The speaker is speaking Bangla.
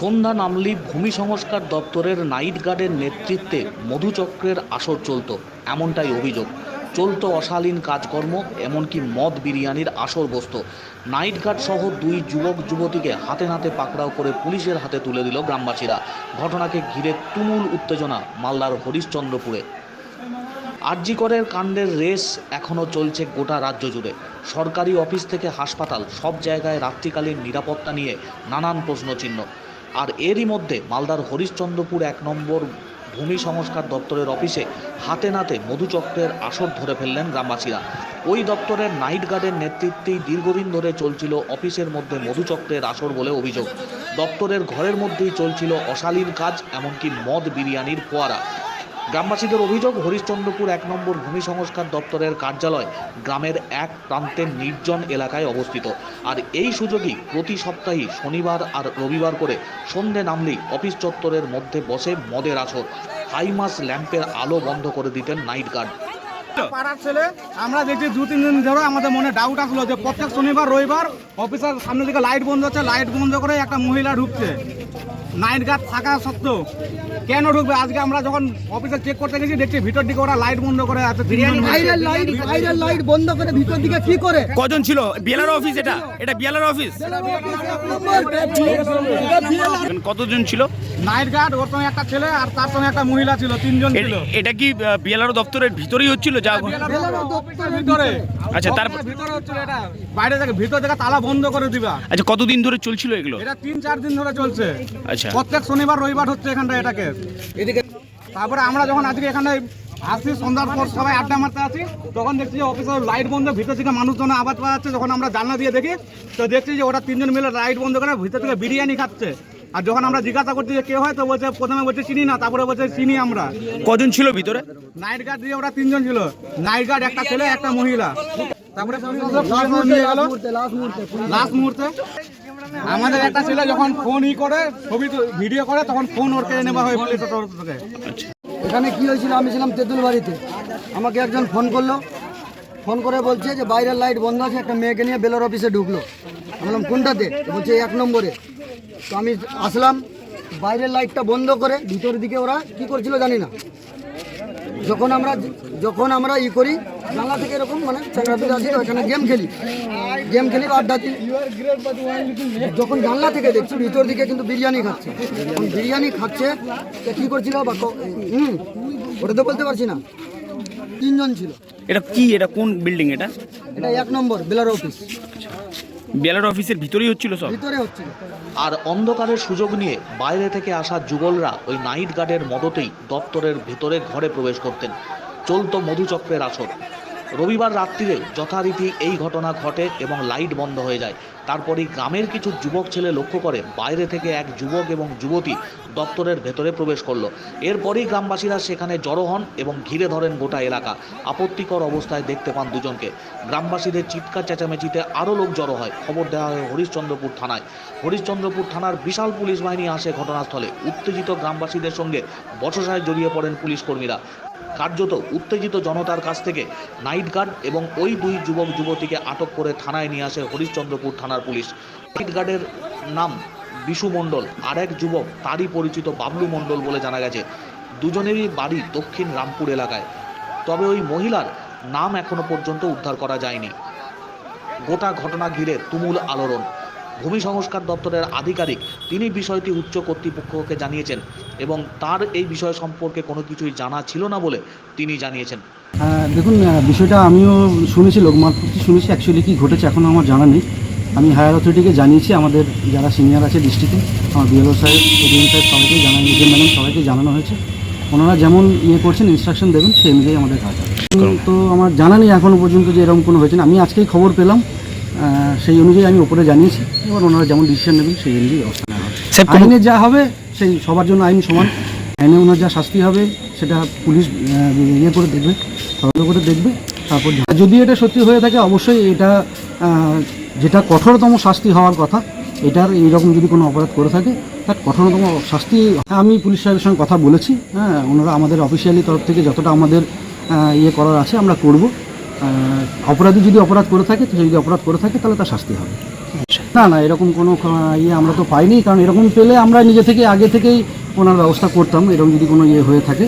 সন্ধ্যা নামলি ভূমি সংস্কার দপ্তরের নাইট গার্ডের নেতৃত্বে মধুচক্রের আসর চলত, এমনটাই অভিযোগ। চলত অশালীন কাজকর্ম, এমনকি মদ বিরিয়ানির আসর বসত। নাইট গার্ড সহ দুই যুবক যুবতীকে হাতে নাতে পাকড়াও করে পুলিশের হাতে তুলে দিল গ্রামবাসীরা। ঘটনাকে ঘিরে তুমুল উত্তেজনা মালদার হরিশ্চন্দ্রপুরে। আরজিকরের কাণ্ডের রেস এখনও চলছে গোটা রাজ্য জুড়ে। সরকারি অফিস থেকে হাসপাতাল, সব জায়গায় রাত্রিকালীন নিরাপত্তা নিয়ে নানান প্রশ্নচিহ্ন। আর এরই মধ্যে মালদার হরিশ্চন্দ্রপুর এক নম্বর ভূমি সংস্কার দপ্তরের অফিসে হাতে নাতে মধুচক্রের আসর ধরে ফেললেন গ্রামবাসীরা। ওই দপ্তরের নাইট গার্ডের নেতৃত্বেই দীর্ঘদিন ধরে চলছিল অফিসের মধ্যে মধুচক্রের আসর বলে অভিযোগ। দপ্তরের ঘরের মধ্যেই চলছিল অশালীন কাজ, এমনকি মদ বিরিয়ানির ফোয়ারা গ্রামবাসীদের অভিযোগ, হরিশ্চন্দ্রপুর এক নম্বর ভূমি সংস্কার দপ্তরের কার্যালয় গ্রামের এক প্রান্তের নির্জন এলাকায় অবস্থিত। আর এই সুযোগই প্রতি সপ্তাহে শনিবার আর রবিবার করে সন্ধে নামলেই অফিস চত্বরের মধ্যে বসে মদের আসর। হাইমাস ল্যাম্পের আলো বন্ধ করে দিতেন নাইট গার্ড। পাড়ার ছেলে আমরা দেখছি দু তিন দিন ধরে আমাদের মনে ডাউট আসলো যে প্রত্যেক শনিবার রবিবার অফিসার সামনে দিকে লাইট বন্ধ হচ্ছে লাইট বন্ধ করে একটা মহিলা ঢুকছে। নাইট গার্ড থাকা সত্ত্বেও কেন ঢুকবে? আজকে আমরা যখন অফিসে চেক করতে গেছি দেখছি ভিতর দিকে ওরা লাইট বন্ধ করে আছে লাইট লাইট বন্ধ করে ভিতর দিকে কি করে? কজন ছিল? বিএলআর অফিস এটা? এটা বিএলআর অফিস কতজন ছিল? নাইট গার্ড ওর সঙ্গে একটা ছেলে আর তার সঙ্গে একটা মহিলা ছিল তিনজন ছিল। এটা কি বিএলআর দপ্তরের ভিতরেই হচ্ছিল আচ্ছা তারপর ভিতরে এটা বাইরে থেকে ভিতর থেকে তালা বন্ধ করে দিবা। আচ্ছা কতদিন ধরে চলছিল এগুলো? এটা তিন চার দিন ধরে চলছে। আচ্ছা। প্রত্যেক শনিবার রবিবার হচ্ছে এখানটা এটাকে। এদিকে তারপরে আমরা যখন আজকে এখানে আসি সন্ধ্যার পর সবাই আড্ডা মারতে আসি তখন দেখছি যে অফিসের লাইট বন্ধ ভিতর থেকে মানুষজন আওয়াজ পাওয়া যাচ্ছে যখন আমরা জানলা দিয়ে দেখি তো দেখছি যে ওরা তিনজন মিলে লাইট বন্ধ করে ভিতর থেকে বিরিয়ানি খাচ্ছে। আর যখন আমরা জিজ্ঞাসা করছি যে কে হয় তো বলছে প্রথমে বলছে চিনি না তারপরে বলছে চিনি আমরা। কজন ছিল ভিতরে? নাইট গার্ড দিয়ে ওরা তিনজন ছিল। নাইট গার্ড একটা ছেলে, একটা মহিলা। তারপরে পুলিশ লাস্ট মুহূর্তে। আমাদের একটা ছেলে যখন ফোন ই করে, ছবি ভিডিও করে, তখন ফোন ওর কেড়ে নেওয়া হয় তরফ থেকে এখানে কি হয়েছিল? আমি ছিলাম তেঁতুল বাড়িতে। আমাকে একজন ফোন করল। ফোন করে বলছে যে, বাইরের লাইট বন্ধ আছে, একটা মেয়েকে নিয়ে বেলার অফিসে ঢুকলো। বললাম, কোনটাতে? বলছে, এক নম্বরে। তো আমি আসলাম। বাইরের লাইটটা বন্ধ করে ভিতর দিকে ওরা কি করছিল জানি না। যখন আমরা যখন আমরা ই করি জানলা থেকে এরকম মানে চ্যাংরাপিল ওখানে গেম খেলি। গেম খেলি আড্ডা দিই যখন জানলা থেকে দেখছি ভিতর দিকে কিন্তু বিরিয়ানি খাচ্ছে। বিরিয়ানি খাচ্ছে কি করছিল বা হুম ওটা তো বলতে পারছি না। তিনজন ছিল। এটা কি? এটা কোন বিল্ডিং এটা? এটা এক নম্বর বেলার অফিস। বিএলআর অফিসের ভিতরেই হচ্ছিল সব? ভিতরে হচ্ছিল। আর অন্ধকারের সুযোগ নিয়ে বাইরে থেকে আসা যুগলরা ওই নাইট গার্ডের মদতেই দপ্তরের ভেতরে ঘরে প্রবেশ করতেন। চলত মধুচক্রের আসর। রবিবার রাত্রিরে যথারীতি এই ঘটনা ঘটে এবং লাইট বন্ধ হয়ে যায়। তারপরেই গ্রামের কিছু যুবক ছেলে লক্ষ্য করে বাইরে থেকে এক যুবক এবং যুবতী দপ্তরের ভেতরে প্রবেশ করল। এরপরেই গ্রামবাসীরা সেখানে জড়ো হন এবং ঘিরে ধরেন গোটা এলাকা। আপত্তিকর অবস্থায় দেখতে পান দুজনকে। গ্রামবাসীদের চিৎকার, চেঁচামেচিতে আরও লোক জড়ো হয়। খবর দেওয়া হয় হরিশ্চন্দ্রপুর থানায়। হরিশ্চন্দ্রপুর থানার বিশাল পুলিশ বাহিনী আসে ঘটনাস্থলে। উত্তেজিত গ্রামবাসীদের সঙ্গে বচসায় জড়িয়ে পড়েন পুলিশ কর্মীরা। কার্যত উত্তেজিত জনতার কাছ থেকে নাইট গার্ড এবং ওই দুই যুবক যুবতীকে আটক করে থানায় নিয়ে আসে হরিশ্চন্দ্রপুর থানার পুলিশ। নাইট গার্ডের নাম বিশু মণ্ডল আর এক যুবক তারই পরিচিত বাবলু মণ্ডল বলে জানা গেছে। দুজনেরই বাড়ি দক্ষিণ রামপুর এলাকায়। তবে ওই মহিলার নাম এখনও পর্যন্ত উদ্ধার করা যায়নি। গোটা ঘটনা ঘিরে তুমুল আলোড়ন। ভূমি সংস্কার দপ্তরের আধিকারিক তিনি বিষয়টি উচ্চ কর্তৃপক্ষকে জানিয়েছেন এবং তার এই বিষয় সম্পর্কে কোনো কিছুই জানা ছিল না বলে তিনি জানিয়েছেন। হ্যাঁ, দেখুন বিষয়টা আমিও শুনেছি লোকমাত্রটি শুনেছি অ্যাকচুয়ালি কী ঘটেছে এখনও আমার জানা নেই। আমি হায়ার অথরিটিকে জানিয়েছি আমাদের যারা সিনিয়র আছে ডিস্ট্রিক্টে আমার বিএলও সাহেব এডিএম সাহেব সবাইকে জানানো এডিএম ম্যাডাম সবাইকে জানানো হয়েছে। ওনারা যেমন ইয়ে করছেন ইনস্ট্রাকশন দেবেন সেই অনুযায়ী আমাদের কাজ তো আমার জানা নেই এখনও পর্যন্ত যে এরকম কোনো হয়েছে না। আমি আজকেই খবর পেলাম সেই অনুযায়ী আমি ওপরে জানিয়েছি। এবার ওনারা যেমন ডিসিশন নেবেন সেই অনুযায়ী ব্যবস্থা নেওয়া হবে। আইনে যা হবে সেই সবার জন্য আইন সমান। আইনে ওনার যা শাস্তি হবে সেটা পুলিশ ইয়ে করে দেখবে তদন্ত করে দেখবে তারপর যদি এটা সত্যি হয়ে থাকে অবশ্যই এটা যেটা কঠোরতম শাস্তি হওয়ার কথা এটার এইরকম যদি কোনো অপরাধ করে থাকে তার কঠোরতম শাস্তি আমি পুলিশ সাহেবের সঙ্গে কথা বলেছি হ্যাঁ ওনারা আমাদের অফিসিয়ালি তরফ থেকে যতটা আমাদের ইয়ে করার আছে আমরা করব। অপরাধী যদি অপরাধ করে থাকে সে যদি অপরাধ করে থাকে, তাহলে তার শাস্তি হবে। না না, এরকম কোনো ইয়ে আমরা তো পাইনি, কারণ এরকম পেলে আমরা নিজে থেকে আগে থেকেই ওনার ব্যবস্থা করতাম, এরকম যদি কোনো ইয়ে হয়ে থাকে।